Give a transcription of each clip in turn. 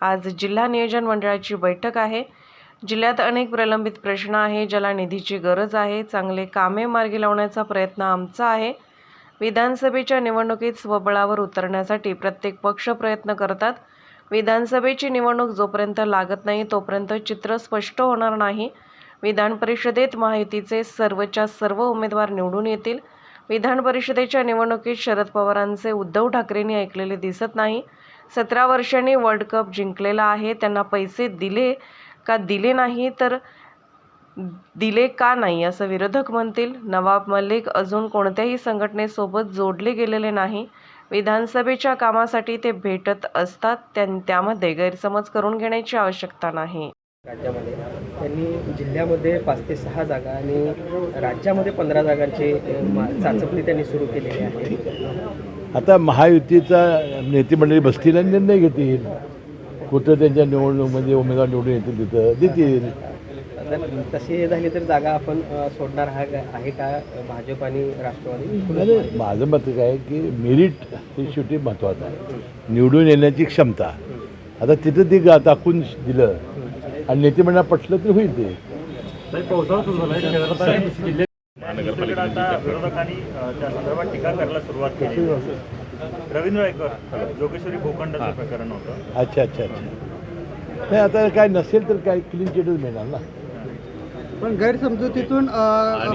आज जिल्हा नियोजन मंडळाची बैठक आहे. जिल्ह्यात अनेक प्रलंबित प्रश्न आहे ज्याला निधीची गरज आहे. चांगले कामे मार्गी लावण्याचा प्रयत्न आमचा आहे. विधानसभेच्या निवडणुकीत स्वबळावर उतरण्यासाठी प्रत्येक पक्ष प्रयत्न करतात. विधानसभेची निवडणूक जोपर्यंत लागत नाही तोपर्यंत चित्र स्पष्ट होणार नाही. विधान परिषदेत माहितीचे सर्वच्या सर्व उमेदवार निवडून येतील. विधान परिषदेच्या निवडणुकीत शरद पवारांचे उद्धव ठाकरेंनी ऐकलेले दिसत नाही. सतरा वर्षांनी वर्ल्ड कप जिंकलेला आहे. त्यांना पैसे दिले का दिले नाही तर दिले का नाही असं विरोधक म्हणतील. नवाब मलिक अजून कोणत्याही संघटनेसोबत जोडले गेलेले नाही. विधानसभेच्या कामासाठी ते भेटत असतात. त्यां त्यामध्ये गैरसमज करून घेण्याची आवश्यकता नाही. राज्यामध्ये. त्यांनी जिल्ह्यामध्ये पाच ते सहा जागा आणि राज्यामध्ये पंधरा जागांची चाचपणी त्यांनी सुरू केलेली आहे. आता महायुतीचा नेते मंडळी बसतील आणि निर्णय घेतील. कुठं त्यांच्या निवडणुकीमध्ये उमेदवार निवडून येतील तिथं देतील. तशी झाली तर जागा आपण सोडणार हा आहे का भाजप आणि राष्ट्रवादी? माझं मत काय आहे की मेरिट हे शेवटी महत्त्वाचं आहे. निवडून येण्याची क्षमता. आता तिथं ते गा- दाखवून दिलं. आणि नेते मंडळ पटलं तर होईल ते. महानगरपालिकेकडे आता विरोधकांनी त्या संदर्भात टीका करायला सुरुवात केली. रवींद्र ऐकर जोगेश्वरी भूखंडाचं प्रकरण होतं. अच्छा अच्छा अच्छा. नाही आता काय नसेल तर काय क्लीन चिटच मिळणार ना. पण गैरसमजुतीतून अ,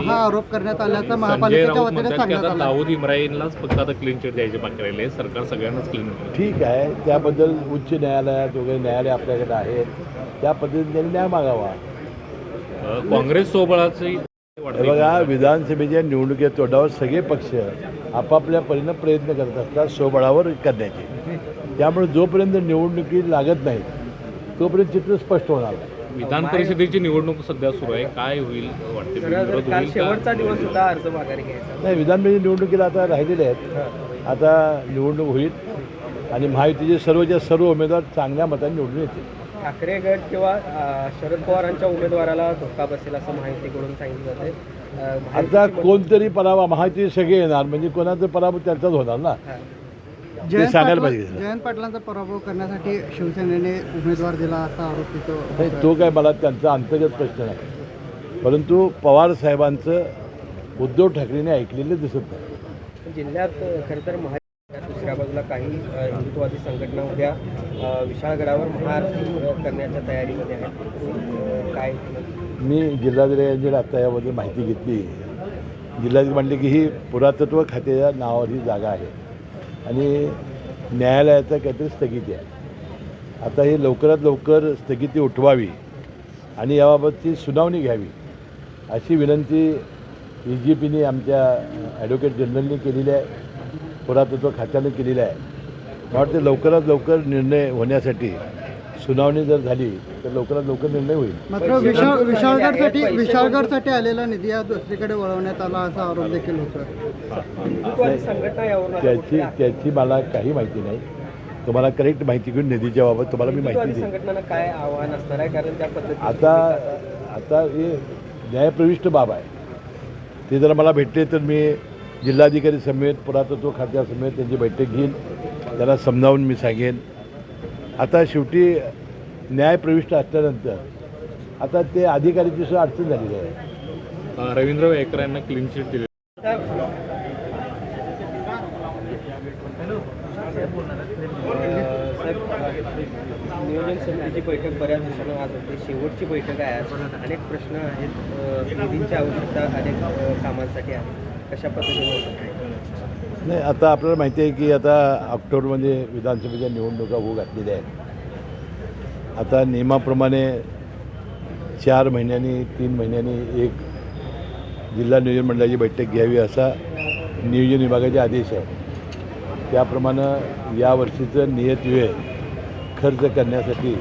हा आरोप करण्यात आल्याचं संजय महापालिकेच्या राऊत वतीने म्हणतात की सांगण्यात आता आलं. दाऊद इम्राईनलाच फक्त आता क्लीन चिट द्यायचे बाकी राहिले सरकार सगळ्यांनाच क्लीन ठीक आहे. त्याबद्दल उच्च न्यायालयात वगैरे न्यायालय आपल्याकडे आहेत त्या पद्धतीने त्यांनी न्याय मागावा. काँग्रेस सोबळाची बघा विधानसभेच्या निवडणुकीच्या तोंडावर सगळे पक्ष आपापल्या परीनं प्रयत्न करत असतात स्वबळावर करण्याचे. त्यामुळे जोपर्यंत निवडणुकी लागत नाहीत तोपर्यंत चित्र स्पष्ट होणार. नाही. विधान परिषदेची निवडणूक सध्या सुरू आहे. काय होईल वाटते? शेवटचा दिवस होता अर्ज माघारी घ्यायचा. नाही विधानसभेच्या निवडणुकीला आता राहिलेले आहेत. आता निवडणूक होईल आणि महायुतीचे सर्वच्या सर्व उमेदवार चांगल्या मताने निवडून येतील. ठाकरे गट किंवा शरद पवारांच्या उमेदवाराला धोका बसेल असं माहितीकडून सांगितलं जाते आता महायुतीची कोणतरी पराभव महायुती सगळे येणार म्हणजे कोणाचा पराभव त्यांचाच होणार ना. जयंत सांगायला पाटला- पाहिजे. जयंत पाटलांचा पराभव करण्यासाठी शिवसेनेने उमेदवार दिला असा आरोप तिथं नाही तो काय मला त्यांचा अंतर्गत प्रश्न नाही परंतु पवार साहेबांचं उद्धव ठाकरेंनी ऐकलेलं दिसत नाही जिल्ह्यात खरं तर महा डाव्या बाजूला काही हिंदुत्ववादी संघटना उद्या विशाळगडावर महाआरती करण्याच्या तयारीमध्ये आहेत. काय? मी जिल्हाधिकाऱ्यांची आता याबद्दल माहिती घेतली. जिल्हाधिकारी म्हणले की ही पुरातत्व खात्याच्या नावावर ही जागा आहे. आणि न्यायालयाचा काहीतरी स्थगिती आहे. आता ही लवकरात लवकर स्थगिती उठवावी आणि याबाबतची सुनावणी घ्यावी अशी विनंती ई जी पीने आमच्या ॲडव्होकेट जनरलने केलेली आहे. पुरातत्व खात्याने केलेली आहे. मला वाटते लवकरात लवकर निर्णय होण्यासाठी सुनावणी जर झाली तर लवकरात लवकर निर्णय होईल. मात्र विशाळ विशाळगडसाठी विशाळगडसाठी आलेला निधी हा दुसरीकडे वळवण्यात आला असा आरोप देखील होता. त्याची त्याची मला काही माहिती नाही. तुम्हाला करेक्ट माहिती घेऊन निधीच्या बाबत तुम्हाला मी माहिती संघटनांना काय आव्हान असणार आहे कारण त्या पद्धतीने आता आता हे न्यायप्रविष्ट बाब आहे. ते जर मला भेटले तर मी जिल्हाधिकारी समेत पुरातत्व खात्यासमेत त्यांची बैठक घेईन. त्याला समजावून मी सांगेन. आता शेवटी न्यायप्रविष्ट असल्यानंतर आता ते अधिकारीची सुद्धा अडचण झालेली आहे. रवींद्र वेकर यांना क्लीन चिट दिली नियोजन समितीची बैठक बऱ्याच दिवसानं आज होते. शेवटची बैठक आहे अनेक प्रश्न आहेत. निधींची आवश्यकता अनेक कामांसाठी आहे. कशा पद्धतीने नाही आता आपल्याला माहिती आहे की आता ऑक्टोबरमध्ये विधानसभेच्या निवडणुका होऊ घातलेल्या आहेत. आता नियमाप्रमाणे चार महिन्यांनी तीन महिन्यांनी एक जिल्हा नियोजन मंडळाची बैठक घ्यावी असा नियोजन विभागाचे आदेश आहे. त्याप्रमाणे यावर्षीचं नियत वेळ खर्च करण्यासाठी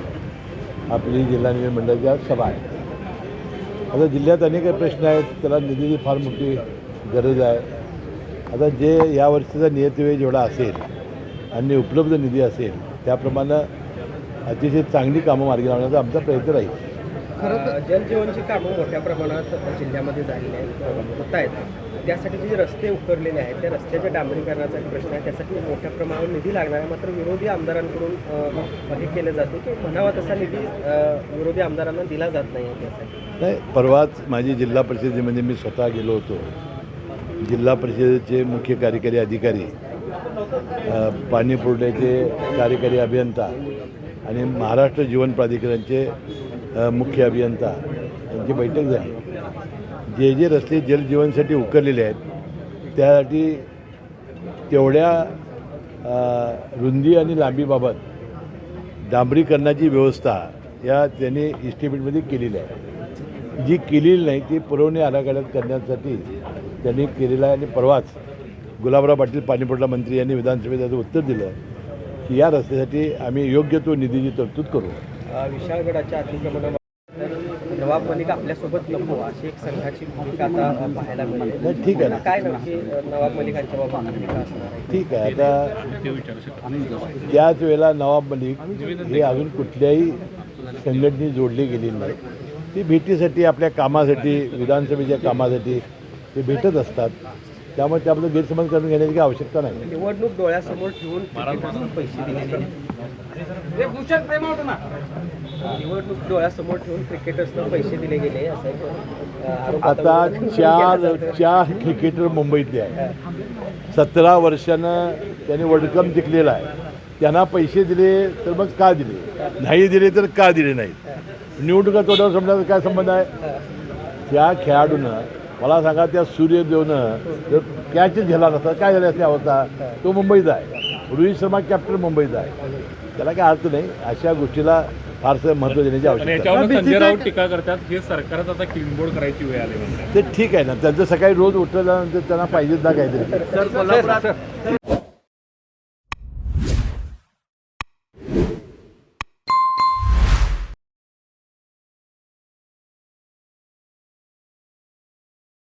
आपली जिल्हा नियोजन मंडळाची सभा आहे. आता जिल्ह्यात अनेक प्रश्न आहेत त्याला निधीची फार मोठी गरज आहे. आता जे या वर्षीचा नियतवेळ जेवढा असेल आणि उपलब्ध निधी असेल त्याप्रमाणे अतिशय चांगली कामं मार्गी लावण्याचा आमचा प्रयत्न राहील. खरं अ, जलजीवनची कामं मोठ्या प्रमाणात जिल्ह्यामध्ये झालेली आहेत होत आहेत. त्यासाठी जे रस्ते उकरलेले आहेत त्या रस्त्याच्या डांबरीकरणाचा एक प्रश्न आहे. त्यासाठी मोठ्या प्रमाणावर निधी लागणार आहे मात्र विरोधी आमदारांकडून हे केलं जाते. की म्हणावा तसा निधी विरोधी आमदारांना दिला जात नाही त्यासाठी. नाही परवाच माझी जिल्हा परिषदेमध्ये मी स्वतः गेलो होतो. जिल्हा परिषदेचे मुख्य कार्यकारी अधिकारी अ, पाणी पुरवठ्याचे कार्यकारी अभियंता आणि महाराष्ट्र जीवन प्राधिकरणचे मुख्य अभियंता यांची बैठक झाली. जे जे रस्ते जलजीवनसाठी उकरलेले आहेत त्यासाठी तेवढ्या रुंदी आणि लांबीबाबत डांबरीकरणाची व्यवस्था या त्यांनी इस्टिमेटमध्ये केलेली आहे. जी केलेली नाही ती पुरवणी आराखड्यात करण्यासाठी त्यांनी केलेला आहे आणि परवाच गुलाबराव पाटील पाणीपुरवठा मंत्री यांनी विधानसभेत त्याचं उत्तर दिलं की या रस्त्यासाठी आम्ही योग्य तो निधीची तरतूद करू. विशाळगडाच्या अतिक्रमणाबाबत नवाब मलिक आपल्यासोबत नको अशी एक संघाची भूमिका आता पाहायला मिळते ठीक आहे ना. काय नक्की नवाब मलिकांच्या बाबत ठीक आहे आता त्याच वेळेला नवाब मलिक हे अजून कुठल्याही संघटनेत जोडले गेलेले नाही ती भेटीसाठी आपल्या कामासाठी विधानसभेच्या कामासाठी ते भेटत असतात. त्यामुळे त्याबद्दल गैरसमज करून घेण्याची काही आवश्यकता नाही. निवडणूक डोळ्यासमोर ठेवून क्रिकेटर्सना पैसे दिले गेले निवडणूक डोळ्यासमोर ठेवून क्रिकेटर्सना पैसे दिले गेले असं आता चार. चार क्रिकेटर मुंबईतले आहेत. सतरा वर्षानं त्यांनी वर्ल्ड कप जिंकलेला आहे. त्यांना पैसे दिले तर मग का दिले? नाही दिले तर का दिले नाहीत? निवडणुका तोड्यावर समजायचा काय संबंध आहे? त्या खेळाडूनं मला सांगा त्या सूर्यदेवनं जर कॅचच झेला नसता काय झालं असते अवस्था? तो मुंबईचा आहे. रोहित शर्मा कॅप्टन मुंबईचा आहे. त्याला काय अर्थ नाही अशा गोष्टीला फारसं महत्त्व देण्याची आणि आवश्यकता टीका करतात हे सरकारच आता क्लीन बोर्ड करायची वेळ आली ते ठीक आहे ना त्यांचं सकाळी रोज उठल्यानंतर त्यांना पाहिजेच ना काहीतरी.